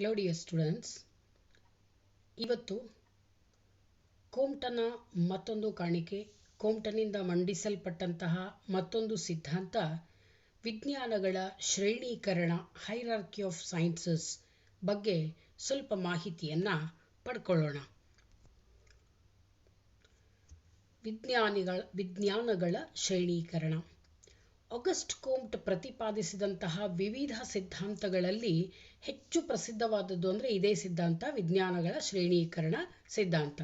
Hello dear students ಇವತ್ತು ಕೋಮ್ಟನ ಮತ್ತೊಂದು ಕಾಣಿಕೆ, ಕೋಮ್ಟನಿಂದ ಮಂಡಿಸಲ್ಪಟ್ಟಂತಹ ಮತ್ತೊಂದು ಸಿದ್ಧಾಂತ, ವಿಜ್ಞಾನಗಳ ಶ್ರೇಣೀಕರಣ ಹೈರಾರ್ಕಿ ಆಫ್ ಸೈನ್ಸಸ್ ಬಗ್ಗೆ ಸ್ವಲ್ಪ ಮಾಹಿತಿಯನ್ನು ಪಡ್ಕೊಳ್ಳೋಣ. ವಿಜ್ಞಾನಿಗಳ, ವಿಜ್ಞಾನಗಳ ಶ್ರೇಣೀಕರಣ. ಆಗಸ್ಟ್ ಕೋಮ್ಟ್ ಪ್ರತಿಪಾದಿಸಿದಂತಹ ವಿವಿಧ ಸಿದ್ಧಾಂತಗಳಲ್ಲಿ ಹೆಚ್ಚು ಪ್ರಸಿದ್ಧವಾದದ್ದು ಅಂದರೆ ಇದೇ ಸಿದ್ಧಾಂತ, ವಿಜ್ಞಾನಗಳ ಶ್ರೇಣೀಕರಣ ಸಿದ್ಧಾಂತ.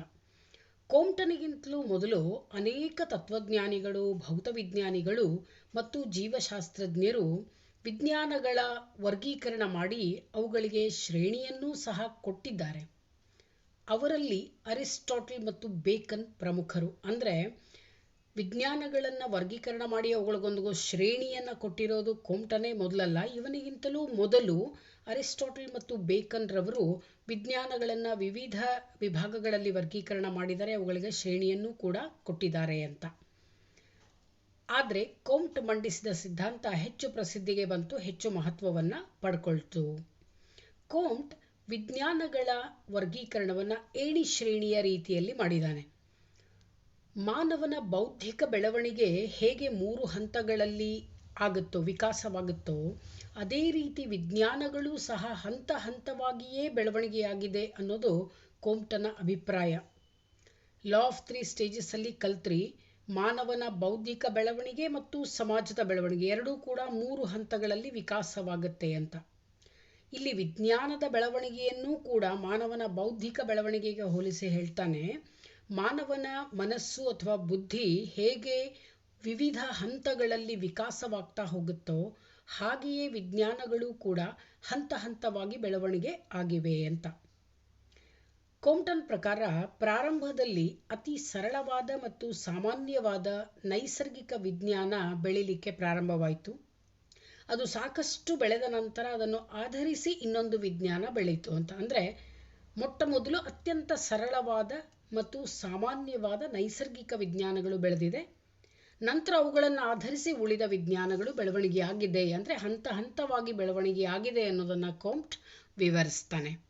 ಕೋಮ್ಟನಿಗಿಂತಲೂ ಮೊದಲು ಅನೇಕ ತತ್ವಜ್ಞಾನಿಗಳು, ಭೌತವಿಜ್ಞಾನಿಗಳು ಮತ್ತು ಜೀವಶಾಸ್ತ್ರಜ್ಞರು ವಿಜ್ಞಾನಗಳ ವರ್ಗೀಕರಣ ಮಾಡಿ ಅವುಗಳಿಗೆ ಶ್ರೇಣಿಯನ್ನೂ ಸಹ ಕೊಟ್ಟಿದ್ದಾರೆ. ಅವರಲ್ಲಿ ಅರಿಸ್ಟಾಟಲ್ ಮತ್ತು ಬೇಕನ್ ಪ್ರಮುಖರು ಅಂದರೆ ವಿಜ್ಞಾನಗಳನ್ನು ವರ್ಗೀಕರಣ ಮಾಡಿ ಅವುಗಳಿಗೊಂದು ಶ್ರೇಣಿಯನ್ನು ಕೊಟ್ಟಿರೋದು ಕೋಮ್ಟನೇ ಮೊದಲಲ್ಲ. ಇವನಿಗಿಂತಲೂ ಮೊದಲು ಅರಿಸ್ಟಾಟಲ್ ಮತ್ತು ಬೇಕನ್ ರವರು ವಿಜ್ಞಾನಗಳನ್ನು ವಿವಿಧ ವಿಭಾಗಗಳಲ್ಲಿ ವರ್ಗೀಕರಣ ಮಾಡಿದರೆ ಅವುಗಳಿಗೆ ಶ್ರೇಣಿಯನ್ನು ಕೂಡ ಕೊಟ್ಟಿದ್ದಾರೆ ಅಂತ. ಆದರೆ ಕೋಮ್ಟ್ ಮಂಡಿಸಿದ ಸಿದ್ಧಾಂತ ಹೆಚ್ಚು ಪ್ರಸಿದ್ಧಿಗೆ ಬಂತು, ಹೆಚ್ಚು ಮಹತ್ವವನ್ನು ಪಡ್ಕೊಳ್ತು. ಕೋಮ್ಟ್ ವಿಜ್ಞಾನಗಳ ವರ್ಗೀಕರಣವನ್ನು ಏಣಿ ಶ್ರೇಣಿಯ ರೀತಿಯಲ್ಲಿ ಮಾಡಿದ್ದಾನೆ. ಮಾನವನ ಬೌದ್ಧಿಕ ಬೆಳವಣಿಗೆ ಹೇಗೆ ಮೂರು ಹಂತಗಳಲ್ಲಿ ಆಗುತ್ತೋ, ವಿಕಾಸವಾಗುತ್ತೋ, ಅದೇ ರೀತಿ ವಿಜ್ಞಾನಗಳು ಸಹ ಹಂತ ಹಂತವಾಗಿಯೇ ಬೆಳವಣಿಗೆಯಾಗಿದೆ ಅನ್ನೋದು ಕೋಮ್ಟನ ಅಭಿಪ್ರಾಯ. ಲಾ ಆಫ್ ತ್ರೀ ಸ್ಟೇಜಸ್ಸಲ್ಲಿ ಕಲ್ತ್ರಿ, ಮಾನವನ ಬೌದ್ಧಿಕ ಬೆಳವಣಿಗೆ ಮತ್ತು ಸಮಾಜದ ಬೆಳವಣಿಗೆ ಎರಡೂ ಕೂಡ ಮೂರು ಹಂತಗಳಲ್ಲಿ ವಿಕಾಸವಾಗುತ್ತೆ ಅಂತ. ಇಲ್ಲಿ ವಿಜ್ಞಾನದ ಬೆಳವಣಿಗೆಯನ್ನೂ ಕೂಡ ಮಾನವನ ಬೌದ್ಧಿಕ ಬೆಳವಣಿಗೆಗೆ ಹೋಲಿಸಿ ಹೇಳ್ತಾನೆ. ಮಾನವನ ಮನಸ್ಸು ಅಥವಾ ಬುದ್ಧಿ ಹೇಗೆ ವಿವಿಧ ಹಂತಗಳಲ್ಲಿ ವಿಕಾಸವಾಗ್ತಾ ಹೋಗುತ್ತೋ ಹಾಗೆಯೇ ವಿಜ್ಞಾನಗಳು ಕೂಡ ಹಂತ ಹಂತವಾಗಿ ಬೆಳವಣಿಗೆ ಆಗಿವೆ ಅಂತ. ಕೋಮ್ಟನ್ ಪ್ರಕಾರ ಪ್ರಾರಂಭದಲ್ಲಿ ಅತಿ ಸರಳವಾದ ಮತ್ತು ಸಾಮಾನ್ಯವಾದ ನೈಸರ್ಗಿಕ ವಿಜ್ಞಾನ ಬೆಳೀಲಿಕ್ಕೆ ಪ್ರಾರಂಭವಾಯಿತು. ಅದು ಸಾಕಷ್ಟು ಬೆಳೆದ ನಂತರ ಅದನ್ನು ಆಧರಿಸಿ ಇನ್ನೊಂದು ವಿಜ್ಞಾನ ಬೆಳೀತು ಅಂತ. ಅಂದರೆ ಮೊಟ್ಟ ಮೊದಲು ಅತ್ಯಂತ ಸರಳವಾದ ಮತ್ತು ಸಾಮಾನ್ಯವಾದ ನೈಸರ್ಗಿಕ ವಿಜ್ಞಾನಗಳು ಬೆಳೆದಿದೆ. ನಂತರ ಅವುಗಳನ್ನು ಆಧರಿಸಿ ಉಳಿದ ವಿಜ್ಞಾನಗಳು ಬೆಳವಣಿಗೆಯಾಗಿದೆ ಅಂದರೆ ಹಂತ ಹಂತವಾಗಿ ಬೆಳವಣಿಗೆಯಾಗಿದೆ ಅನ್ನೋದನ್ನು ಕೋಮ್ಟ್ ವಿವರಿಸ್ತಾನೆ.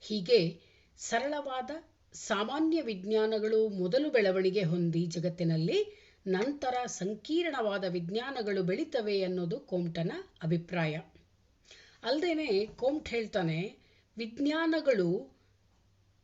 ಹೀಗೆ ಸರಳವಾದ ಸಾಮಾನ್ಯ ವಿಜ್ಞಾನಗಳು ಮೊದಲು ಬೆಳವಣಿಗೆ ಹೊಂದಿ ಜಗತ್ತಿನಲ್ಲಿ ನಂತರ ಸಂಕೀರ್ಣವಾದ ವಿಜ್ಞಾನಗಳು ಬೆಳೀತವೆ ಅನ್ನೋದು ಕೋಮ್ಟನ ಅಭಿಪ್ರಾಯ. ಅಲ್ಲದೇನೆ ಕೋಮ್ಟ್ ಹೇಳ್ತಾನೆ, ವಿಜ್ಞಾನಗಳು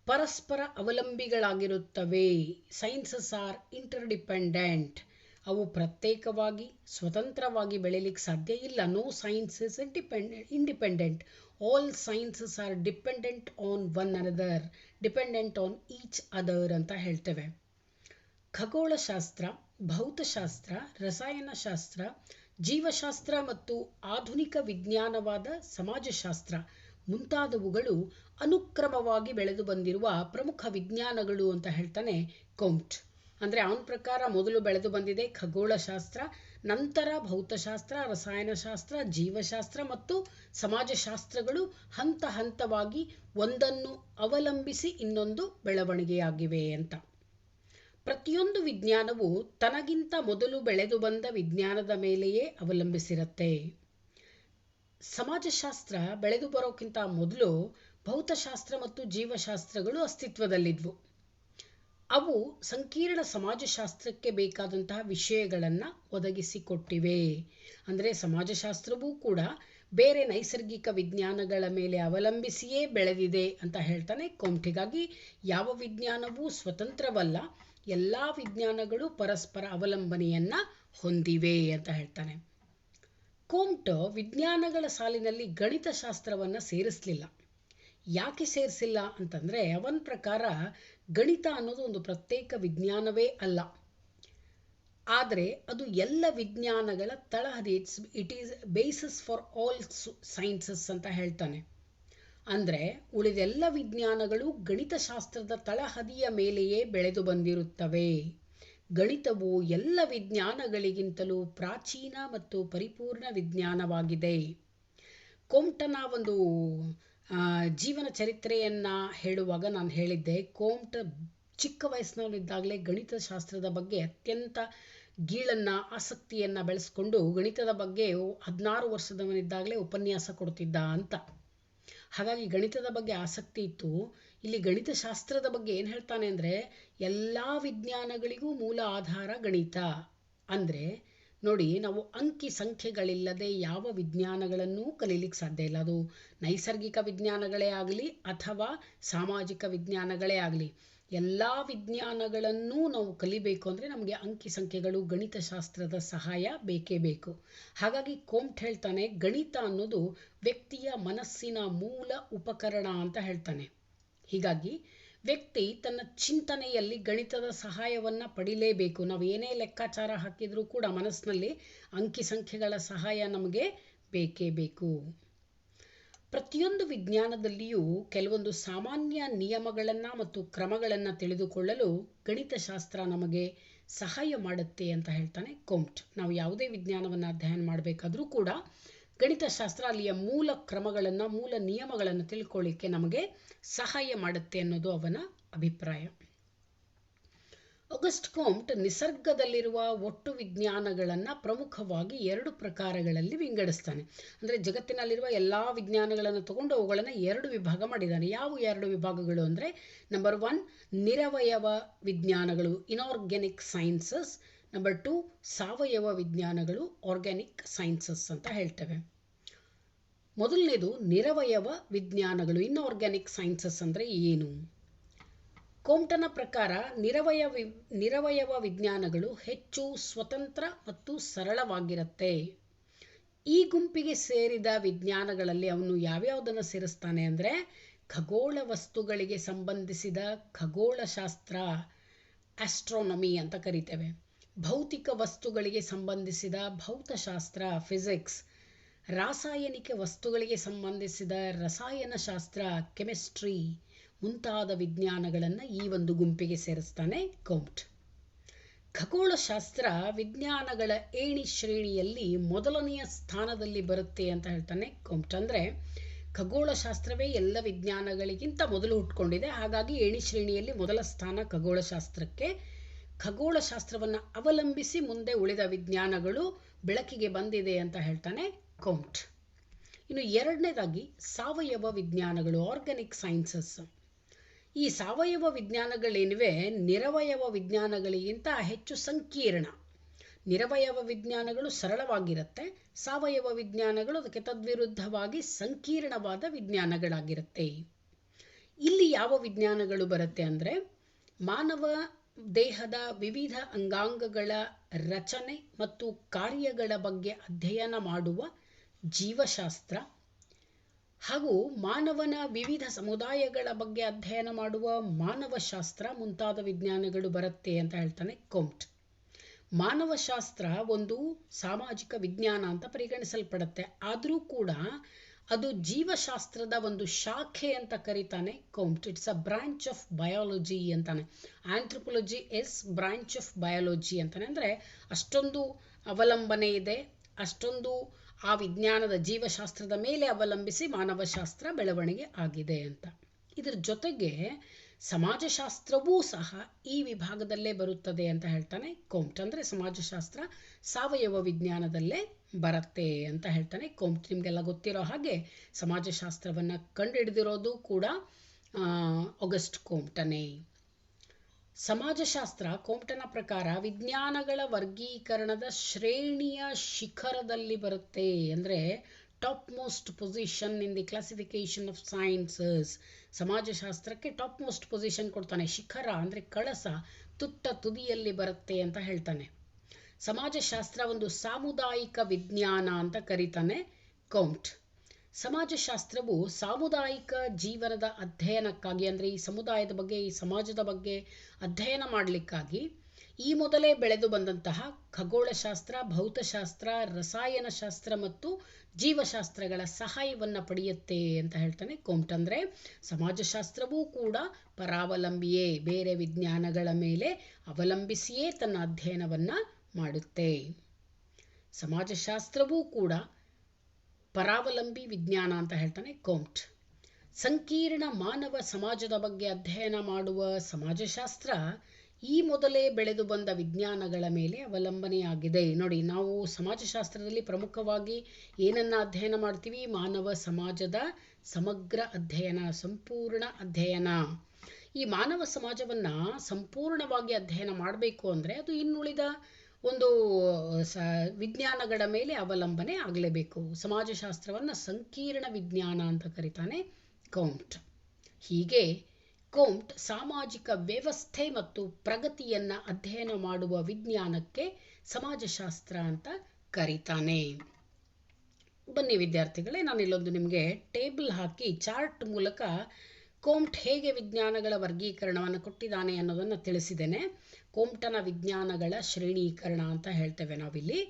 ಪರಸ್ಪರ ಅವಲಂಬಿಗಳಾಗಿರುತ್ತವೆ. ಸೈನ್ಸಸ್ ಆರ್ ಇಂಟರ್ಡಿಪೆಂಡೆಂಟ್ ಅವು ಪ್ರತ್ಯೇಕವಾಗಿ, ಸ್ವತಂತ್ರವಾಗಿ ಬೆಳೀಲಿಕ್ಕೆ ಸಾಧ್ಯ ಇಲ್ಲ. No science is dependent independent all sciences are dependent on one another dependent on each other ಅಂತ ಹೇಳ್ತೇವೆ. ಖಗೋಳಶಾಸ್ತ್ರ, ಭೌತಶಾಸ್ತ್ರ, ರಸಾಯನಶಾಸ್ತ್ರ, ಜೀವಶಾಸ್ತ್ರ ಮತ್ತು ಆಧುನಿಕ ವಿಜ್ಞಾನವಾದ ಸಮಾಜಶಾಸ್ತ್ರ ಮುಂತಾದವುಗಳು ಅನುಕ್ರಮವಾಗಿ ಬೆಳೆದು ಬಂದಿರುವ ಪ್ರಮುಖ ವಿಜ್ಞಾನಗಳು ಅಂತ ಹೇಳ್ತಾನೆ ಕೌಂಟ್. ಅಂದರೆ ಅವನ ಪ್ರಕಾರ ಮೊದಲು ಬೆಳೆದು ಬಂದಿದೆ ಖಗೋಳಶಾಸ್ತ್ರ, ನಂತರ ಭೌತಶಾಸ್ತ್ರ, ರಸಾಯನಶಾಸ್ತ್ರ, ಜೀವಶಾಸ್ತ್ರ ಮತ್ತು ಸಮಾಜಶಾಸ್ತ್ರಗಳು ಹಂತ ಹಂತವಾಗಿ ಒಂದನ್ನು ಅವಲಂಬಿಸಿ ಇನ್ನೊಂದು ಬೆಳವಣಿಗೆಯಾಗಿವೆ ಅಂತ. ಪ್ರತಿಯೊಂದು ವಿಜ್ಞಾನವು ತನಗಿಂತ ಮೊದಲು ಬೆಳೆದು ಬಂದ ವಿಜ್ಞಾನದ ಮೇಲೆಯೇ ಅವಲಂಬಿಸಿರುತ್ತೆ. ಸಮಾಜಶಾಸ್ತ್ರ ಬೆಳೆದು ಬರೋಕ್ಕಿಂತ ಮೊದಲು ಭೌತಶಾಸ್ತ್ರ ಮತ್ತು ಜೀವಶಾಸ್ತ್ರಗಳು ಅಸ್ತಿತ್ವದಲ್ಲಿದ್ವು. ಅವು ಸಂಕೀರ್ಣ ಸಮಾಜಶಾಸ್ತ್ರಕ್ಕೆ ಬೇಕಾದಂತಹ ವಿಷಯಗಳನ್ನು ಒದಗಿಸಿಕೊಟ್ಟಿವೆ. ಅಂದರೆ ಸಮಾಜಶಾಸ್ತ್ರವೂ ಕೂಡ ಬೇರೆ ನೈಸರ್ಗಿಕ ವಿಜ್ಞಾನಗಳ ಮೇಲೆ ಅವಲಂಬಿಸಿಯೇ ಬೆಳೆದಿದೆ ಅಂತ ಹೇಳ್ತಾನೆ ಕೋಮ್ಟಿಗಾಗಿ ಯಾವ ವಿಜ್ಞಾನವೂ ಸ್ವತಂತ್ರವಲ್ಲ, ಎಲ್ಲ ವಿಜ್ಞಾನಗಳು ಪರಸ್ಪರ ಅವಲಂಬನೆಯನ್ನು ಹೊಂದಿವೆ ಅಂತ ಹೇಳ್ತಾನೆ. ಕೋಮ್ಟ್ ವಿಜ್ಞಾನಗಳ ಸಾಲಿನಲ್ಲಿ ಗಣಿತಶಾಸ್ತ್ರವನ್ನು ಸೇರಿಸಲಿಲ್ಲ. ಯಾಕೆ ಸೇರಿಸಿಲ್ಲ ಅಂತಂದರೆ ಅವನ ಪ್ರಕಾರ ಗಣಿತ ಅನ್ನೋದು ಒಂದು ಪ್ರತ್ಯೇಕ ವಿಜ್ಞಾನವೇ ಅಲ್ಲ. ಆದರೆ ಅದು ಎಲ್ಲ ವಿಜ್ಞಾನಗಳ ತಳಹದಿ it's, it is basis for all sciences ಅಂತ ಹೇಳ್ತಾನೆ. ಅಂದರೆ ಉಳಿದೆಲ್ಲ ವಿಜ್ಞಾನಗಳು ಗಣಿತಶಾಸ್ತ್ರದ ತಳಹದಿಯ ಮೇಲೆಯೇ ಬೆಳೆದು ಬಂದಿರುತ್ತವೆ. ಗಣಿತವು ಎಲ್ಲ ವಿಜ್ಞಾನಗಳಿಗಿಂತಲೂ ಪ್ರಾಚೀನ ಮತ್ತು ಪರಿಪೂರ್ಣ ವಿಜ್ಞಾನವಾಗಿದೆ. ಕೋಮ್ಟನ ಒಂದು ಜೀವನ ಚರಿತ್ರೆಯನ್ನು ಹೇಳುವಾಗ ನಾನು ಹೇಳಿದ್ದೆ, ಕೋಮ್ಟ ಚಿಕ್ಕ ವಯಸ್ಸಿನಲ್ಲಿದ್ದಾಗಲೇ ಗಣಿತಶಾಸ್ತ್ರದ ಬಗ್ಗೆ ಅತ್ಯಂತ ಗೀಳನ್ನು, ಆಸಕ್ತಿಯನ್ನು ಬೆಳೆಸ್ಕೊಂಡು ಗಣಿತದ ಬಗ್ಗೆ ಹದಿನಾರು ವರ್ಷದವನಿದ್ದಾಗಲೇ ಉಪನ್ಯಾಸ ಕೊಡ್ತಿದ್ದ ಅಂತ. ಹಾಗಾಗಿ ಗಣಿತದ ಬಗ್ಗೆ ಆಸಕ್ತಿ ಇತ್ತು. ಇಲ್ಲಿ ಗಣಿತಶಾಸ್ತ್ರದ ಬಗ್ಗೆ ಏನು ಹೇಳ್ತಾನೆ ಅಂದರೆ, ಎಲ್ಲ ವಿಜ್ಞಾನಗಳಿಗೂ ಮೂಲ ಆಧಾರ ಗಣಿತ. ಅಂದರೆ, ನೋಡಿ, ನಾವು ಅಂಕಿ ಸಂಖ್ಯೆಗಳಿಲ್ಲದೆ ಯಾವ ವಿಜ್ಞಾನಗಳನ್ನೂ ಕಲೀಲಿಕ್ಕೆ ಸಾಧ್ಯ ಇಲ್ಲ. ಅದು ನೈಸರ್ಗಿಕ ವಿಜ್ಞಾನಗಳೇ ಆಗಲಿ ಅಥವಾ ಸಾಮಾಜಿಕ ವಿಜ್ಞಾನಗಳೇ ಆಗಲಿ. ಎಲ್ಲ ವಿಜ್ಞಾನಗಳನ್ನೂ ನಾವು ಕಲಿಬೇಕು ಅಂದರೆ ನಮಗೆ ಅಂಕಿ ಸಂಖ್ಯೆಗಳು, ಗಣಿತಶಾಸ್ತ್ರದ ಸಹಾಯ ಬೇಕೇ ಬೇಕು. ಹಾಗಾಗಿ ಕೋಮ್ಟ್ ಹೇಳ್ತಾನೆ, ಗಣಿತ ಅನ್ನೋದು ವ್ಯಕ್ತಿಯ ಮನಸ್ಸಿನ ಮೂಲ ಉಪಕರಣ ಅಂತ ಹೇಳ್ತಾನೆ. ಹೀಗಾಗಿ ವ್ಯಕ್ತಿ ತನ್ನ ಚಿಂತನೆಯಲ್ಲಿ ಗಣಿತದ ಸಹಾಯವನ್ನು ಪಡಿಲೇಬೇಕು. ನಾವು ಏನೇ ಲೆಕ್ಕಾಚಾರ ಹಾಕಿದರೂ ಕೂಡ ಮನಸ್ಸಿನಲ್ಲಿ ಅಂಕಿ ಸಂಖ್ಯೆಗಳ ಸಹಾಯ ನಮಗೆ ಬೇಕೇ ಬೇಕು. ಪ್ರತಿಯೊಂದು ವಿಜ್ಞಾನದಲ್ಲಿಯೂ ಕೆಲವೊಂದು ಸಾಮಾನ್ಯ ನಿಯಮಗಳನ್ನು ಮತ್ತು ಕ್ರಮಗಳನ್ನು ತಿಳಿದುಕೊಳ್ಳಲು ಗಣಿತಶಾಸ್ತ್ರ ನಮಗೆ ಸಹಾಯ ಮಾಡುತ್ತೆ ಅಂತ ಹೇಳ್ತಾನೆ ಕೋಮ್ಟ್. ನಾವು ಯಾವುದೇ ವಿಜ್ಞಾನವನ್ನು ಅಧ್ಯಯನ ಮಾಡಬೇಕಾದ್ರೂ ಕೂಡ ಗಣಿತಶಾಸ್ತ್ರ ಅಲ್ಲಿಯ ಮೂಲ ಕ್ರಮಗಳನ್ನು, ಮೂಲ ನಿಯಮಗಳನ್ನು ತಿಳ್ಕೊಳ್ಳಿಕ್ಕೆ ನಮಗೆ ಸಹಾಯ ಮಾಡುತ್ತೆ ಅನ್ನೋದು ಅವನ ಅಭಿಪ್ರಾಯ. ಆಗಸ್ಟ್ ಕೋಮ್ಟ್ ನಿಸರ್ಗದಲ್ಲಿರುವ ಒಟ್ಟು ವಿಜ್ಞಾನಗಳನ್ನು ಪ್ರಮುಖವಾಗಿ ಎರಡು ಪ್ರಕಾರಗಳಲ್ಲಿ ವಿಂಗಡಿಸ್ತಾನೆ. ಅಂದರೆ ಜಗತ್ತಿನಲ್ಲಿರುವ ಎಲ್ಲ ವಿಜ್ಞಾನಗಳನ್ನು ತಗೊಂಡು ಅವುಗಳನ್ನು ಎರಡು ವಿಭಾಗ ಮಾಡಿದ್ದಾನೆ. ಯಾವ ಎರಡು ವಿಭಾಗಗಳು ಅಂದರೆ ನಂಬರ್ ಒನ್ ನಿರವಯವ ವಿಜ್ಞಾನಗಳು ಇನಾರ್ಗ್ಯಾನಿಕ್ ಸೈನ್ಸಸ್ ನಂಬರ್ ಟು ಸಾವಯವ ವಿಜ್ಞಾನಗಳು ಆರ್ಗ್ಯಾನಿಕ್ ಸೈನ್ಸಸ್ ಅಂತ ಹೇಳ್ತೇವೆ. ಮೊದಲನೇದು ನಿರವಯವ ವಿಜ್ಞಾನಗಳು. ಇನ್ಆರ್ಗ್ಯಾನಿಕ್ ಸೈನ್ಸಸ್ ಅಂದರೆ ಏನು? ಕೋಮ್ಟನ ಪ್ರಕಾರ ನಿರವಯವ ನಿರವಯವ ವಿಜ್ಞಾನಗಳು ಹೆಚ್ಚು ಸ್ವತಂತ್ರ ಮತ್ತು ಸರಳವಾಗಿರುತ್ತೆ. ಈ ಗುಂಪಿಗೆ ಸೇರಿದ ವಿಜ್ಞಾನಗಳಲ್ಲಿ ಅವನು ಯಾವ್ಯಾವುದನ್ನು ಸೇರಿಸ್ತಾನೆ ಅಂದರೆ ಖಗೋಳ ವಸ್ತುಗಳಿಗೆ ಸಂಬಂಧಿಸಿದ ಖಗೋಳಶಾಸ್ತ್ರ ಆಸ್ಟ್ರೋನಮಿ ಅಂತ ಕರಿತೇವೆ. ಭೌತಿಕ ವಸ್ತುಗಳಿಗೆ ಸಂಬಂಧಿಸಿದ ಭೌತಶಾಸ್ತ್ರ ಫಿಸಿಕ್ಸ್ ರಾಸಾಯನಿಕ ವಸ್ತುಗಳಿಗೆ ಸಂಬಂಧಿಸಿದ ರಸಾಯನಶಾಸ್ತ್ರ ಕೆಮಿಸ್ಟ್ರಿ ಮುಂತಾದ ವಿಜ್ಞಾನಗಳನ್ನು ಈ ಒಂದು ಗುಂಪಿಗೆ ಸೇರಿಸ್ತಾನೆ ಕೌಂಟ್ ಖಗೋಳಶಾಸ್ತ್ರ ವಿಜ್ಞಾನಗಳ ಏಣಿ ಶ್ರೇಣಿಯಲ್ಲಿ ಮೊದಲನೆಯ ಸ್ಥಾನದಲ್ಲಿ ಬರುತ್ತೆ ಅಂತ ಹೇಳ್ತಾನೆ ಕೌಂಟ್ ಅಂದರೆ ಖಗೋಳಶಾಸ್ತ್ರವೇ ಎಲ್ಲ ವಿಜ್ಞಾನಗಳಿಗಿಂತ ಮೊದಲು ಹುಟ್ಕೊಂಡಿದೆ. ಹಾಗಾಗಿ ಏಣಿ ಶ್ರೇಣಿಯಲ್ಲಿ ಮೊದಲ ಸ್ಥಾನ ಖಗೋಳಶಾಸ್ತ್ರಕ್ಕೆ. ಖಗೋಳಶಾಸ್ತ್ರವನ್ನು ಅವಲಂಬಿಸಿ ಮುಂದೆ ಉಳಿದ ವಿಜ್ಞಾನಗಳು ಬೆಳಕಿಗೆ ಬಂದಿದೆ ಅಂತ ಹೇಳ್ತಾನೆ ಕೌಂಟ್ ಇನ್ನು ಎರಡನೇದಾಗಿ ಸಾವಯವ ವಿಜ್ಞಾನಗಳು ಆರ್ಗ್ಯಾನಿಕ್ ಸೈನ್ಸಸ್ ಈ ಸಾವಯವ ವಿಜ್ಞಾನಗಳೇನಿವೆ? ನಿರವಯವ ವಿಜ್ಞಾನಗಳಿಗಿಂತ ಹೆಚ್ಚು ಸಂಕೀರ್ಣ. ನಿರವಯವ ವಿಜ್ಞಾನಗಳು ಸರಳವಾಗಿರುತ್ತೆ, ಸಾವಯವ ವಿಜ್ಞಾನಗಳು ಅದಕ್ಕೆ ತದ್ವಿರುದ್ಧವಾಗಿ ಸಂಕೀರ್ಣವಾದ ವಿಜ್ಞಾನಗಳಾಗಿರುತ್ತೆ. ಇಲ್ಲಿ ಯಾವ ವಿಜ್ಞಾನಗಳು ಬರುತ್ತೆ ಅಂದರೆ, ಮಾನವ ದೇಹದ ವಿವಿಧ ಅಂಗಾಂಗಗಳ ರಚನೆ ಮತ್ತು ಕಾರ್ಯಗಳ ಬಗ್ಗೆ ಅಧ್ಯಯನ ಮಾಡುವ ಜೀವಶಾಸ್ತ್ರ ಹಾಗೂ ಮಾನವನ ವಿವಿಧ ಸಮುದಾಯಗಳ ಬಗ್ಗೆ ಅಧ್ಯಯನ ಮಾಡುವ ಮಾನವಶಾಸ್ತ್ರ ಮುಂತಾದ ವಿಜ್ಞಾನಗಳು ಬರುತ್ತೆ ಅಂತ ಹೇಳ್ತಾನೆ ಕೋಮ್ಟ್. ಮಾನವಶಾಸ್ತ್ರ ಒಂದು ಸಾಮಾಜಿಕ ವಿಜ್ಞಾನ ಅಂತ ಪರಿಗಣಿಸಲ್ಪಡುತ್ತೆ. ಆದರೂ ಕೂಡ ಅದು ಜೀವಶಾಸ್ತ್ರದ ಒಂದು ಶಾಖೆ ಅಂತ ಕರೀತಾನೆ Comte it's a branch of biology ಅಂತಾನೆ. Anthropology is branch of biology ಅಂತಾನೆ. ಅಂದರೆ ಅಷ್ಟೊಂದು ಅವಲಂಬನೆ ಇದೆ, ಅಷ್ಟೊಂದು ಆ ವಿಜ್ಞಾನದ ಜೀವಶಾಸ್ತ್ರದ ಮೇಲೆ ಅವಲಂಬಿಸಿ ಮಾನವಶಾಸ್ತ್ರ ಬೆಳವಣಿಗೆ ಆಗಿದೆ ಅಂತ. ಇದರ ಜೊತೆಗೆ ಸಮಾಜಶಾಸ್ತ್ರವೂ ಸಹ ಈ ವಿಭಾಗದಲ್ಲೇ ಬರುತ್ತದೆ ಅಂತ ಹೇಳ್ತಾನೆ ಕೋಮ್ಟ್. ಅಂದರೆ ಸಮಾಜಶಾಸ್ತ್ರ ಸಾವಯವ ವಿಜ್ಞಾನದಲ್ಲೇ ಬರುತ್ತೆ ಅಂತ ಹೇಳ್ತಾನೆ ಕೋಮ್ಟ್. ನಿಮಗೆಲ್ಲ ಗೊತ್ತಿರೋ ಹಾಗೆ ಸಮಾಜಶಾಸ್ತ್ರವನ್ನು ಕಂಡುಹಿಡಿದಿರೋದು ಕೂಡ ಆಗಸ್ಟ್ ಕೋಮ್ಟನೇ. ಸಮಾಜಶಾಸ್ತ್ರ ಕೋಮ್ಟನ ಪ್ರಕಾರ ವಿಜ್ಞಾನಗಳ ವರ್ಗೀಕರಣದ ಶ್ರೇಣಿಯ ಶಿಖರದಲ್ಲಿ ಬರುತ್ತೆ ಅಂದರೆ top most position in the classification of sciences ಸಮಾಜಶಾಸ್ತ್ರಕ್ಕೆ top most position ಕೊಡ್ತಾನೆ. ಶಿಖರ ಅಂದರೆ ಕಳಸ, ತುಟ್ಟ ತುದಿಯಲ್ಲಿ ಬರುತ್ತೆ ಅಂತ ಹೇಳ್ತಾನೆ. ಸಮಾಜಶಾಸ್ತ್ರ ಒಂದು ಸಾಮುದಾಯಿಕ ವಿಜ್ಞಾನ ಅಂತ ಕರೀತಾನೆ ಕೌಂಟ್ ಸಮಾಜಶಾಸ್ತ್ರವು ಸಾಮುದಾಯಿಕ ಜೀವನದ ಅಧ್ಯಯನಕ್ಕಾಗಿ ಅಂದರೆ ಈ ಸಮುದಾಯದ ಬಗ್ಗೆ, ಈ ಸಮಾಜದ ಬಗ್ಗೆ ಅಧ್ಯಯನ ಮಾಡಲಿಕ್ಕಾಗಿ ಈ ಮೊದಲೇ ಬೆಳೆದು ಬಂದಂತಹ ಖಗೋಳಶಾಸ್ತ್ರ, ಭೌತಶಾಸ್ತ್ರ, ರಸಾಯನಶಾಸ್ತ್ರ ಮತ್ತು ಜೀವಶಾಸ್ತ್ರಗಳ ಸಹಾಯವನ್ನು ಪಡೆಯುತ್ತೆ ಅಂತ ಹೇಳ್ತಾನೆ ಕೋಮ್ಟ್. ಅಂದರೆ ಸಮಾಜಶಾಸ್ತ್ರವೂ ಕೂಡ ಪರಾವಲಂಬಿಯೇ, ಬೇರೆ ವಿಜ್ಞಾನಗಳ ಮೇಲೆ ಅವಲಂಬಿಸಿಯೇ ತನ್ನ ಅಧ್ಯಯನವನ್ನು ಮಾಡುತ್ತೆ. ಸಮಾಜಶಾಸ್ತ್ರವೂ ಕೂಡ ಪರಾವಲಂಬಿ ವಿಜ್ಞಾನ ಅಂತ ಹೇಳ್ತಾನೆ ಕೋಮ್ಟ್. ಸಂಕೀರ್ಣ ಮಾನವ ಸಮಾಜದ ಬಗ್ಗೆ ಅಧ್ಯಯನ ಮಾಡುವ ಸಮಾಜಶಾಸ್ತ್ರ ಈ ಮೊದಲೇ ಬೆಳೆದು ಬಂದ ವಿಜ್ಞಾನಗಳ ಮೇಲೆ ಅವಲಂಬನೆಯಾಗಿದೆ. ನೋಡಿ, ನಾವು ಸಮಾಜಶಾಸ್ತ್ರದಲ್ಲಿ ಪ್ರಮುಖವಾಗಿ ಏನನ್ನ ಅಧ್ಯಯನ ಮಾಡ್ತೀವಿ? ಮಾನವ ಸಮಾಜದ ಸಮಗ್ರ ಅಧ್ಯಯನ, ಸಂಪೂರ್ಣ ಅಧ್ಯಯನ. ಈ ಮಾನವ ಸಮಾಜವನ್ನ ಸಂಪೂರ್ಣವಾಗಿ ಅಧ್ಯಯನ ಮಾಡಬೇಕು ಅಂದರೆ ಅದು ಇನ್ನುಳಿದ ಒಂದು ಸ, ವಿಜ್ಞಾನಗಳ ಮೇಲೆ ಅವಲಂಬನೆ ಆಗಲೇಬೇಕು. ಸಮಾಜಶಾಸ್ತ್ರವನ್ನು ಸಂಕೀರ್ಣ ವಿಜ್ಞಾನ ಅಂತ ಕರಿತಾನೆ ಕೌಂಟ್ ಹೀಗೆ ಕೌಂಟ್ ಸಾಮಾಜಿಕ ವ್ಯವಸ್ಥೆ ಮತ್ತು ಪ್ರಗತಿಯನ್ನು ಅಧ್ಯಯನ ಮಾಡುವ ವಿಜ್ಞಾನಕ್ಕೆ ಸಮಾಜಶಾಸ್ತ್ರ ಅಂತ ಕರೀತಾನೆ. ಬನ್ನಿ ವಿದ್ಯಾರ್ಥಿಗಳೇ ನಾನು ಇಲ್ಲೊಂದು ನಿಮಗೆ ಟೇಬಲ್ ಹಾಕಿ ಚಾರ್ಟ್ ಮೂಲಕ ಕೋಮ್ಟ್ ಹೇಗೆ ವಿಜ್ಞಾನಗಳ ವರ್ಗೀಕರಣವನ್ನು ಕೊಟ್ಟಿದ್ದಾನೆ ಅನ್ನೋದನ್ನು ತಿಳಿಸಿದ್ದೇನೆ. ಕೋಮ್ಟನ ವಿಜ್ಞಾನಗಳ ಶ್ರೇಣೀಕರಣ ಅಂತ ಹೇಳ್ತೇವೆ ನಾವಿಲ್ಲಿ.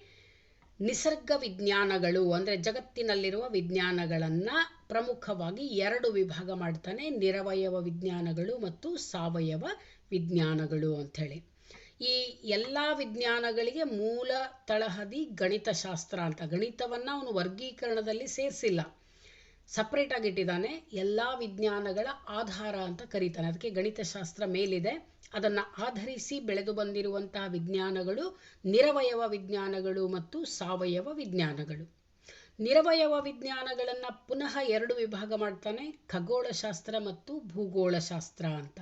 ನಿಸರ್ಗ ವಿಜ್ಞಾನಗಳು ಅಂದರೆ ಜಗತ್ತಿನಲ್ಲಿರುವ ವಿಜ್ಞಾನಗಳನ್ನು ಪ್ರಮುಖವಾಗಿ ಎರಡು ವಿಭಾಗ ಮಾಡ್ತಾನೆ, ನಿರವಯವ ವಿಜ್ಞಾನಗಳು ಮತ್ತು ಸಾವಯವ ವಿಜ್ಞಾನಗಳು ಅಂಥೇಳಿ. ಈ ಎಲ್ಲ ವಿಜ್ಞಾನಗಳಿಗೆ ಮೂಲ ತಳಹದಿ ಗಣಿತಶಾಸ್ತ್ರ ಅಂತ, ಗಣಿತವನ್ನು ಅವನು ವರ್ಗೀಕರಣದಲ್ಲಿ ಸೇರಿಸಿಲ್ಲ. ಸಪ್ರೇಟ್ ಆಗಿಟ್ಟಿದ್ದಾನೆ ಎಲ್ಲ ವಿಜ್ಞಾನಗಳ ಆಧಾರ ಅಂತ ಕರೀತಾನೆ. ಅದಕ್ಕೆ ಗಣಿತಶಾಸ್ತ್ರ ಮೇಲಿದೆ. ಅದನ್ನು ಆಧರಿಸಿ ಬೆಳೆದು ಬಂದಿರುವಂತಹ ವಿಜ್ಞಾನಗಳು ನಿರವಯವ ವಿಜ್ಞಾನಗಳು ಮತ್ತು ಸಾವಯವ ವಿಜ್ಞಾನಗಳು. ನಿರವಯವ ವಿಜ್ಞಾನಗಳನ್ನು ಪುನಃ ಎರಡು ವಿಭಾಗ ಮಾಡ್ತಾನೆ. ಖಗೋಳಶಾಸ್ತ್ರ ಮತ್ತು ಭೂಗೋಳಶಾಸ್ತ್ರ ಅಂತ.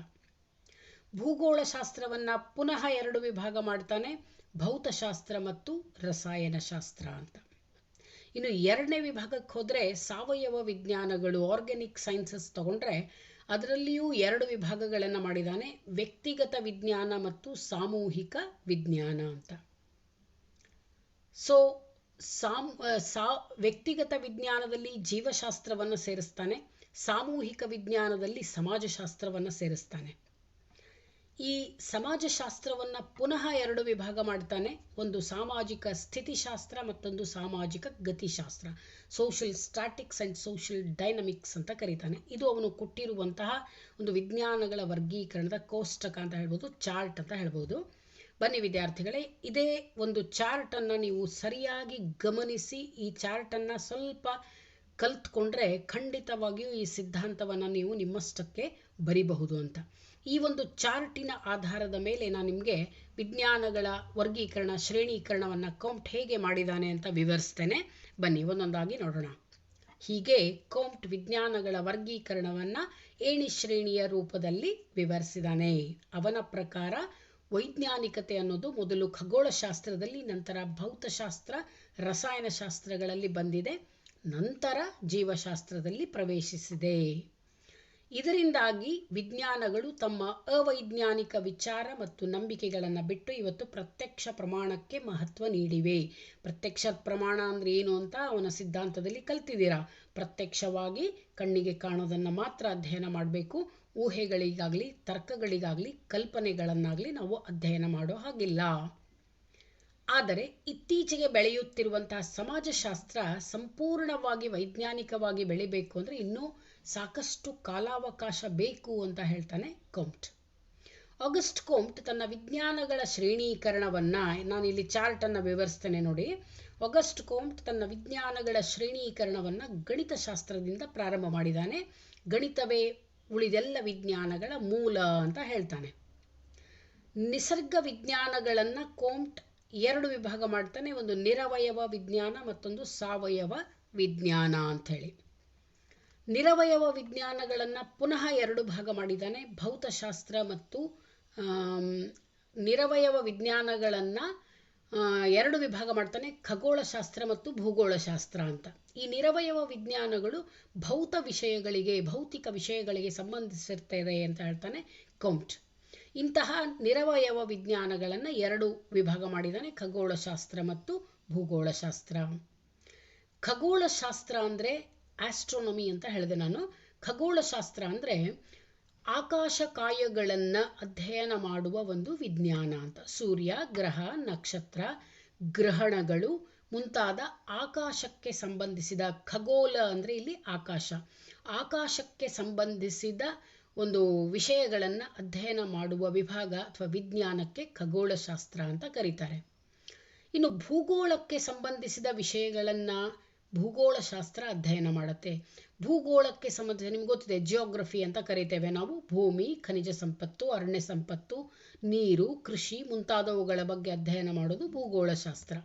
ಭೂಗೋಳಶಾಸ್ತ್ರವನ್ನು ಪುನಃ ಎರಡು ವಿಭಾಗ ಮಾಡ್ತಾನೆ. ಭೌತಶಾಸ್ತ್ರ ಮತ್ತು ರಸಾಯನಶಾಸ್ತ್ರ ಅಂತ. ಇನ್ನು ಎರಡನೇ ವಿಭಾಗಕ್ಕೆ ಹೋದರೆ ಸಾವಯವ ವಿಜ್ಞಾನಗಳು ಆರ್ಗ್ಯಾನಿಕ್ ಸೈನ್ಸಸ್ ತಗೊಂಡ್ರೆ ಅದರಲ್ಲಿಯೂ ಎರಡು ವಿಭಾಗಗಳನ್ನು ಮಾಡಿದ್ದಾನೆ ವ್ಯಕ್ತಿಗತ ವಿಜ್ಞಾನ ಮತ್ತು ಸಾಮೂಹಿಕ ವಿಜ್ಞಾನ ಅಂತ. ಸೊ ಸಾಮ್ ಸಾ, ವ್ಯಕ್ತಿಗತ ವಿಜ್ಞಾನದಲ್ಲಿ ಜೀವಶಾಸ್ತ್ರವನ್ನು ಸೇರಿಸ್ತಾನೆ, ಸಾಮೂಹಿಕ ವಿಜ್ಞಾನದಲ್ಲಿ ಸಮಾಜಶಾಸ್ತ್ರವನ್ನು ಸೇರಿಸ್ತಾನೆ. ಈ ಸಮಾಜಶಾಸ್ತ್ರವನ್ನು ಪುನಃ ಎರಡು ವಿಭಾಗ ಮಾಡ್ತಾನೆ. ಒಂದು ಸಾಮಾಜಿಕ ಸ್ಥಿತಿಶಾಸ್ತ್ರ, ಮತ್ತೊಂದು ಸಾಮಾಜಿಕ ಗತಿಶಾಸ್ತ್ರ. Social statics and social dynamics ಅಂತ ಕರೀತಾನೆ. ಇದು ಅವನು ಕೊಟ್ಟಿರುವಂತಹ ಒಂದು ವಿಜ್ಞಾನಗಳ ವರ್ಗೀಕರಣದ ಕೋಷ್ಟಕ ಅಂತ ಹೇಳ್ಬೋದು, ಚಾರ್ಟ್ ಅಂತ ಹೇಳ್ಬೋದು. ಬನ್ನಿ ವಿದ್ಯಾರ್ಥಿಗಳೇ, ಇದೇ ಒಂದು ಚಾರ್ಟನ್ನು ನೀವು ಸರಿಯಾಗಿ ಗಮನಿಸಿ, ಈ ಚಾರ್ಟನ್ನು ಸ್ವಲ್ಪ ಕಲ್ತ್ಕೊಂಡ್ರೆ ಖಂಡಿತವಾಗಿಯೂ ಈ ಸಿದ್ಧಾಂತವನ್ನು ನೀವು ನಿಮ್ಮಷ್ಟಕ್ಕೆ ಬರಿಬಹುದು ಅಂತ. ಈ ಒಂದು ಚಾರ್ಟಿನ ಆಧಾರದ ಮೇಲೆ ನಾನು ನಿಮಗೆ ವಿಜ್ಞಾನಗಳ ವರ್ಗೀಕರಣ, ಶ್ರೇಣೀಕರಣವನ್ನು ಕೌಂಟ್ ಹೇಗೆ ಮಾಡಿದ್ದಾನೆ ಅಂತ ವಿವರಿಸ್ತೇನೆ. ಬನ್ನಿ, ಒಂದೊಂದಾಗಿ ನೋಡೋಣ. ಹೀಗೆ ಕೌಂಟ್ ವಿಜ್ಞಾನಗಳ ವರ್ಗೀಕರಣವನ್ನು ಏಣಿ ಶ್ರೇಣಿಯ ರೂಪದಲ್ಲಿ ವಿವರಿಸಿದಾನೆ. ಅವನ ಪ್ರಕಾರ ವೈಜ್ಞಾನಿಕತೆ ಅನ್ನೋದು ಮೊದಲು ಖಗೋಳಶಾಸ್ತ್ರದಲ್ಲಿ, ನಂತರ ಭೌತಶಾಸ್ತ್ರ, ರಸಾಯನಶಾಸ್ತ್ರಗಳಲ್ಲಿ ಬಂದಿದೆ, ನಂತರ ಜೀವಶಾಸ್ತ್ರದಲ್ಲಿ ಪ್ರವೇಶಿಸಿದೆ. ಇದರಿಂದಾಗಿ ವಿಜ್ಞಾನಗಳು ತಮ್ಮ ಅವೈಜ್ಞಾನಿಕ ವಿಚಾರ ಮತ್ತು ನಂಬಿಕೆಗಳನ್ನು ಬಿಟ್ಟು ಇವತ್ತು ಪ್ರತ್ಯಕ್ಷ ಪ್ರಮಾಣಕ್ಕೆ ಮಹತ್ವ ನೀಡಿವೆ. ಪ್ರತ್ಯಕ್ಷ ಪ್ರಮಾಣ ಅಂದರೆ ಏನು ಅಂತ ಅವನ ಸಿದ್ಧಾಂತದಲ್ಲಿ ಕಲ್ತಿದ್ದೀರಾ? ಪ್ರತ್ಯಕ್ಷವಾಗಿ ಕಣ್ಣಿಗೆ ಕಾಣೋದನ್ನು ಮಾತ್ರ ಅಧ್ಯಯನ ಮಾಡಬೇಕು. ಊಹೆಗಳಿಗಾಗಲಿ, ತರ್ಕಗಳಿಗಾಗಲಿ, ಕಲ್ಪನೆಗಳನ್ನಾಗಲಿ ನಾವು ಅಧ್ಯಯನ ಮಾಡೋ ಹಾಗಿಲ್ಲ. ಆದರೆ ಇತ್ತೀಚೆಗೆ ಬೆಳೆಯುತ್ತಿರುವಂತಹ ಸಮಾಜಶಾಸ್ತ್ರ ಸಂಪೂರ್ಣವಾಗಿ ವೈಜ್ಞಾನಿಕವಾಗಿ ಬೆಳಿಬೇಕು ಅಂದರೆ ಇನ್ನೂ ಸಾಕಷ್ಟು ಕಾಲಾವಕಾಶ ಬೇಕು ಅಂತ ಹೇಳ್ತಾನೆ ಕೌಂಟ್ ಆಗಸ್ಟ್ ಕೋಮ್ಟ್ ತನ್ನ ವಿಜ್ಞಾನಗಳ ಶ್ರೇಣೀಕರಣವನ್ನು ನಾನು ಇಲ್ಲಿ ಚಾರ್ಟನ್ನು ವಿವರಿಸ್ತೇನೆ ನೋಡಿ. ಆಗಸ್ಟ್ ಕೋಮ್ಟ್ ತನ್ನ ವಿಜ್ಞಾನಗಳ ಶ್ರೇಣೀಕರಣವನ್ನು ಗಣಿತಶಾಸ್ತ್ರದಿಂದ ಪ್ರಾರಂಭ ಮಾಡಿದ್ದಾನೆ ಗಣಿತವೇ ಉಳಿದೆಲ್ಲ ವಿಜ್ಞಾನಗಳ ಮೂಲ ಅಂತ ಹೇಳ್ತಾನೆ. ನಿಸರ್ಗ ವಿಜ್ಞಾನಗಳನ್ನು ಕೋಮ್ಟ್ ಎರಡು ವಿಭಾಗ ಮಾಡ್ತಾನೆ, ಒಂದು ನಿರವಯವ ವಿಜ್ಞಾನ ಮತ್ತೊಂದು ಸಾವಯವ ವಿಜ್ಞಾನ ಅಂಥೇಳಿ. ನಿರವಯವ ವಿಜ್ಞಾನಗಳನ್ನು ಪುನಃ ಎರಡು ಭಾಗ ಮಾಡಿದ್ದಾನೆ, ಭೌತಶಾಸ್ತ್ರ ಮತ್ತು ನಿರವಯವ ವಿಜ್ಞಾನಗಳನ್ನು ಎರಡು ವಿಭಾಗ ಮಾಡ್ತಾನೆ, ಖಗೋಳಶಾಸ್ತ್ರ ಮತ್ತು ಭೂಗೋಳಶಾಸ್ತ್ರ ಅಂತ. ಈ ನಿರವಯವ ವಿಜ್ಞಾನಗಳು ಭೌತ ವಿಷಯಗಳಿಗೆ, ಭೌತಿಕ ವಿಷಯಗಳಿಗೆ ಸಂಬಂಧಿಸಿರ್ತದೆ ಅಂತ ಹೇಳ್ತಾನೆ ಕೌಂಟ್. ಇಂತಹ ನಿರವಯವ ವಿಜ್ಞಾನಗಳನ್ನು ಎರಡು ವಿಭಾಗ ಮಾಡಿದ್ದಾನೆ, ಖಗೋಳಶಾಸ್ತ್ರ ಮತ್ತು ಭೂಗೋಳಶಾಸ್ತ್ರ. ಖಗೋಳಶಾಸ್ತ್ರ ಅಂದರೆ ಆಸ್ಟ್ರೋನಮಿ ಅಂತ ಹೇಳಿದೆ ನಾನು. ಖಗೋಳಶಾಸ್ತ್ರ ಅಂದರೆ ಆಕಾಶಕಾಯಗಳನ್ನು ಅಧ್ಯಯನ ಮಾಡುವ ಒಂದು ವಿಜ್ಞಾನ ಅಂತ. ಸೂರ್ಯ, ಗ್ರಹ, ನಕ್ಷತ್ರ, ಗ್ರಹಣಗಳು ಮುಂತಾದ ಆಕಾಶಕ್ಕೆ ಸಂಬಂಧಿಸಿದ ಖಗೋಳ ಅಂದರೆ ಇಲ್ಲಿ ಆಕಾಶ. ಆಕಾಶಕ್ಕೆ ಸಂಬಂಧಿಸಿದ ಒಂದು ವಿಷಯಗಳನ್ನು ಅಧ್ಯಯನ ಮಾಡುವ ವಿಭಾಗ ಅಥವಾ ವಿಜ್ಞಾನಕ್ಕೆ ಖಗೋಳಶಾಸ್ತ್ರ ಅಂತ ಕರೀತಾರೆ. ಇನ್ನು ಭೂಗೋಳಕ್ಕೆ ಸಂಬಂಧಿಸಿದ ವಿಷಯಗಳನ್ನು ಭೂಗೋಳಶಾಸ್ತ್ರ ಅಧ್ಯಯನ ಮಾಡುತ್ತೆ. ಭೂಗೋಳಕ್ಕೆ ಸಂಬಂಧ ನಿಮ್ಗೆ ಗೊತ್ತಿದೆ ಜಿಯೋಗ್ರಫಿ ಅಂತ ಕರಿತೇವೆ ನಾವು. ಭೂಮಿ, ಖನಿಜ ಸಂಪತ್ತು, ಅರಣ್ಯ ಸಂಪತ್ತು, ನೀರು, ಕೃಷಿ ಮುಂತಾದವುಗಳ ಬಗ್ಗೆ ಅಧ್ಯಯನ ಮಾಡೋದು ಭೂಗೋಳಶಾಸ್ತ್ರ.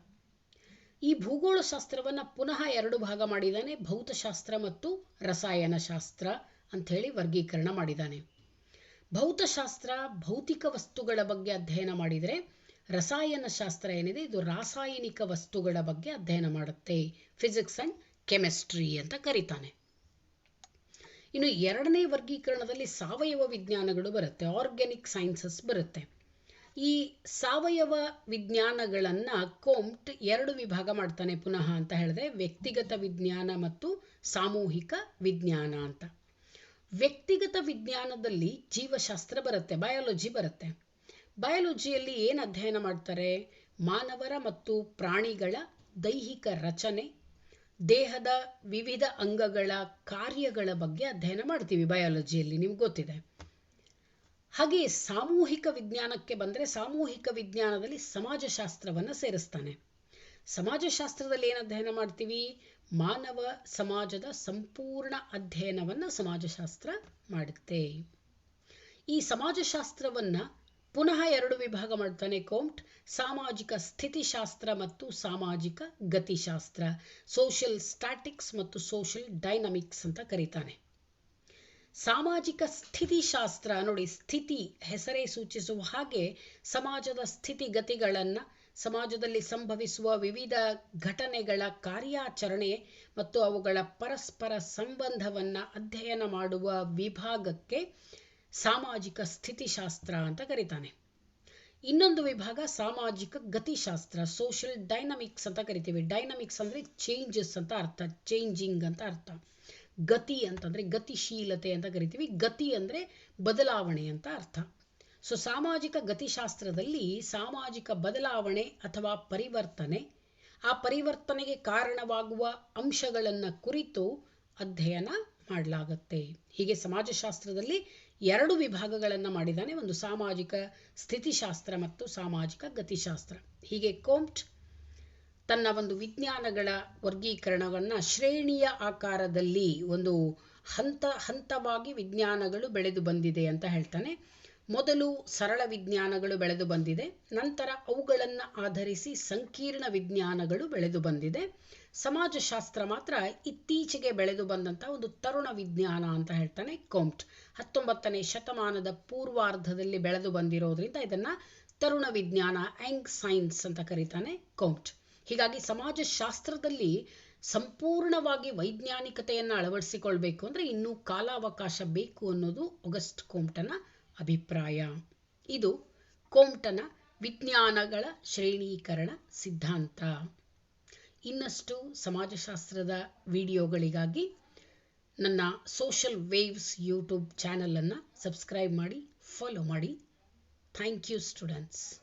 ಈ ಭೂಗೋಳಶಾಸ್ತ್ರವನ್ನು ಪುನಃ ಎರಡು ಭಾಗ ಮಾಡಿದ್ದಾನೆ, ಭೌತಶಾಸ್ತ್ರ ಮತ್ತು ರಸಾಯನಶಾಸ್ತ್ರ. ಅಂಥೇಳಿ ವರ್ಗೀಕರಣ ಮಾಡಿದ್ದಾನೆ. ಭೌತಶಾಸ್ತ್ರ, ಭೌತಿಕ ವಸ್ತುಗಳ ಬಗ್ಗೆ ಅಧ್ಯಯನ ಮಾಡಿದರೆ ರಸಾಯನಶಾಸ್ತ್ರ ಏನಿದೆ, ಇದು ರಾಸಾಯನಿಕ ವಸ್ತುಗಳ ಬಗ್ಗೆ ಅಧ್ಯಯನ ಮಾಡುತ್ತೆ. ಫಿಸಿಕ್ಸ್ ಅಂಡ್ ಕೆಮಿಸ್ಟ್ರಿ ಅಂತ ಕರೀತಾನೆ. ಇನ್ನು ಎರಡನೇ ವರ್ಗೀಕರಣದಲ್ಲಿ ಸಾವಯವ ವಿಜ್ಞಾನಗಳು ಬರುತ್ತೆ ಆರ್ಗ್ಯಾನಿಕ್ ಸೈನ್ಸಸ್ ಬರುತ್ತೆ. ಈ ಸಾವಯವ ವಿಜ್ಞಾನಗಳನ್ನು ಕೋಮ್ಟ್ ಎರಡು ವಿಭಾಗ ಮಾಡ್ತಾನೆ ಪುನಃ ಅಂತ ಹೇಳಿದ್ರೆ ವ್ಯಕ್ತಿಗತ ವಿಜ್ಞಾನ ಮತ್ತು ಸಾಮೂಹಿಕ ವಿಜ್ಞಾನ ಅಂತ. ವ್ಯಕ್ತಿಗತ ವಿಜ್ಞಾನದಲ್ಲಿ ಜೀವಶಾಸ್ತ್ರ ಬರುತ್ತೆ ಬಯಾಲಜಿ ಬರುತ್ತೆ. ಬಯಾಲಜಿಯಲ್ಲಿ ಏನು ಅಧ್ಯಯನ ಮಾಡ್ತಾರೆ? ಮಾನವರ ಮತ್ತು ಪ್ರಾಣಿಗಳ ದೈಹಿಕ ರಚನೆ, ದೇಹದ ವಿವಿಧ ಅಂಗಗಳ ಕಾರ್ಯಗಳ ಬಗ್ಗೆ ಅಧ್ಯಯನ ಮಾಡ್ತೀವಿ ಬಯಾಲಜಿಯಲ್ಲಿ ನಿಮ್ಗೆ ಗೊತ್ತಿದೆ. ಹಾಗೆ ಸಾಮೂಹಿಕ ವಿಜ್ಞಾನಕ್ಕೆ ಬಂದರೆ ಸಾಮೂಹಿಕ ವಿಜ್ಞಾನದಲ್ಲಿ ಸಮಾಜಶಾಸ್ತ್ರವನ್ನು ಸೇರಿಸ್ತಾನೆ. ಸಮಾಜಶಾಸ್ತ್ರದಲ್ಲಿ ಏನು ಅಧ್ಯಯನ ಮಾಡ್ತೀವಿ? ಮಾನವ ಸಮಾಜದ ಸಂಪೂರ್ಣ ಅಧ್ಯಯನವನ್ನು ಸಮಾಜಶಾಸ್ತ್ರ ಮಾಡುತ್ತೆ. ಈ ಸಮಾಜಶಾಸ್ತ್ರವನ್ನು ಪುನಃ ಎರಡು ವಿಭಾಗ ಮಾಡ್ತಾನೆ ಕೋಮ್ಟ್, ಸಾಮಾಜಿಕ ಸ್ಥಿತಿಶಾಸ್ತ್ರ ಮತ್ತು ಸಾಮಾಜಿಕ ಗತಿಶಾಸ್ತ್ರ ಸೋಷಿಯಲ್ ಸ್ಟ್ಯಾಟಿಕ್ಸ್ ಮತ್ತು ಸೋಷಿಯಲ್ ಡೈನಮಿಕ್ಸ್ ಅಂತ ಕರೀತಾನೆ. ಸಾಮಾಜಿಕ ಸ್ಥಿತಿಶಾಸ್ತ್ರ, ನೋಡಿ ಸ್ಥಿತಿ ಹೆಸರೇ ಸೂಚಿಸುವ ಹಾಗೆ ಸಮಾಜದ ಸ್ಥಿತಿಗತಿಗಳನ್ನು ಸಮಾಜದಲ್ಲಿ ಸಂಭವಿಸುವ ವಿವಿಧ ಘಟನೆಗಳ ಕಾರ್ಯಾಚರಣೆ ಮತ್ತು ಅವುಗಳ ಪರಸ್ಪರ ಸಂಬಂಧವನ್ನು ಅಧ್ಯಯನ ಮಾಡುವ ವಿಭಾಗಕ್ಕೆ ಸಾಮಾಜಿಕ ಸ್ಥಿತಿಶಾಸ್ತ್ರ ಅಂತ ಕರೀತಾನೆ. ಇನ್ನೊಂದು ವಿಭಾಗ ಸಾಮಾಜಿಕ ಗತಿಶಾಸ್ತ್ರ ಸೋಷಿಯಲ್ ಡೈನಮಿಕ್ಸ್ ಅಂತ ಕರಿತೀವಿ. ಡೈನಮಿಕ್ಸ್ ಅಂದರೆ ಚೇಂಜಸ್ ಅಂತ ಅರ್ಥ ಚೇಂಜಿಂಗ್ ಅಂತ ಅರ್ಥ. ಗತಿ ಅಂತಂದರೆ ಗತಿಶೀಲತೆ ಅಂತ ಕರಿತೀವಿ. ಗತಿ ಅಂದರೆ ಬದಲಾವಣೆ ಅಂತ ಅರ್ಥ. ಸೊ ಸಾಮಾಜಿಕ ಗತಿಶಾಸ್ತ್ರದಲ್ಲಿ ಸಾಮಾಜಿಕ ಬದಲಾವಣೆ ಅಥವಾ ಪರಿವರ್ತನೆ, ಆ ಪರಿವರ್ತನೆಗೆ ಕಾರಣವಾಗುವ ಅಂಶಗಳನ್ನು ಕುರಿತು ಅಧ್ಯಯನ ಮಾಡಲಾಗುತ್ತೆ. ಹೀಗೆ ಸಮಾಜಶಾಸ್ತ್ರದಲ್ಲಿ ಎರಡು ವಿಭಾಗಗಳನ್ನು ಮಾಡಿದ್ದಾನೆ ಒಂದು ಸಾಮಾಜಿಕ ಸ್ಥಿತಿಶಾಸ್ತ್ರ ಮತ್ತು ಸಾಮಾಜಿಕ ಗತಿಶಾಸ್ತ್ರ. ಹೀಗೆ ಕೋಮ್ಟ್ ತನ್ನ ಒಂದು ವಿಜ್ಞಾನಗಳ ವರ್ಗೀಕರಣವನ್ನು ಶ್ರೇಣಿಯ ಆಕಾರದಲ್ಲಿ ಒಂದು ಹಂತ ಹಂತವಾಗಿ ವಿಜ್ಞಾನಗಳು ಬೆಳೆದು ಬಂದಿದೆ ಅಂತ ಹೇಳ್ತಾನೆ. ಮೊದಲು ಸರಳ ವಿಜ್ಞಾನಗಳು ಬೆಳೆದು ಬಂದಿದೆ, ನಂತರ ಅವುಗಳನ್ನು ಆಧರಿಸಿ ಸಂಕೀರ್ಣ ವಿಜ್ಞಾನಗಳು ಬೆಳೆದು ಬಂದಿದೆ. ಸಮಾಜಶಾಸ್ತ್ರ ಮಾತ್ರ ಇತ್ತೀಚೆಗೆ ಬೆಳೆದು ಬಂದಂಥ ಒಂದು ತರುಣ ವಿಜ್ಞಾನ ಅಂತ ಹೇಳ್ತಾನೆ ಕೋಮ್ಟ್. ಹತ್ತೊಂಬತ್ತನೇ ಶತಮಾನದ ಪೂರ್ವಾರ್ಧದಲ್ಲಿ ಬೆಳೆದು ಬಂದಿರೋದ್ರಿಂದ ಇದನ್ನು ತರುಣ ವಿಜ್ಞಾನ ಆ್ಯಂಗ್ ಸೈನ್ಸ್ ಅಂತ ಕರೀತಾನೆ ಕೋಮ್ಟ್. ಹೀಗಾಗಿ ಸಮಾಜಶಾಸ್ತ್ರದಲ್ಲಿ ಸಂಪೂರ್ಣವಾಗಿ ವೈಜ್ಞಾನಿಕತೆಯನ್ನು ಅಳವಡಿಸಿಕೊಳ್ಬೇಕು ಅಂದರೆ ಇನ್ನೂ ಕಾಲಾವಕಾಶ ಬೇಕು ಅನ್ನೋದು ಆಗಸ್ಟ್ ಕೋಮ್ಟನ ಅಭಿಪ್ರಾಯ. ಇದು ಕೋಮ್ಟನ ವಿಜ್ಞಾನಗಳ ಶ್ರೇಣೀಕರಣ ಸಿದ್ಧಾಂತ. ಇನ್ನಷ್ಟು ಸಮಾಜಶಾಸ್ತ್ರದ ವಿಡಿಯೋಗಳಿಗಾಗಿ ನನ್ನ ಸೋಷಲ್ ವೇವ್ಸ್ ಯೂಟ್ಯೂಬ್ ಚಾನಲನ್ನು ಸಬ್ಸ್ಕ್ರೈಬ್ ಮಾಡಿ, ಫಾಲೋ ಮಾಡಿ. Thank you students.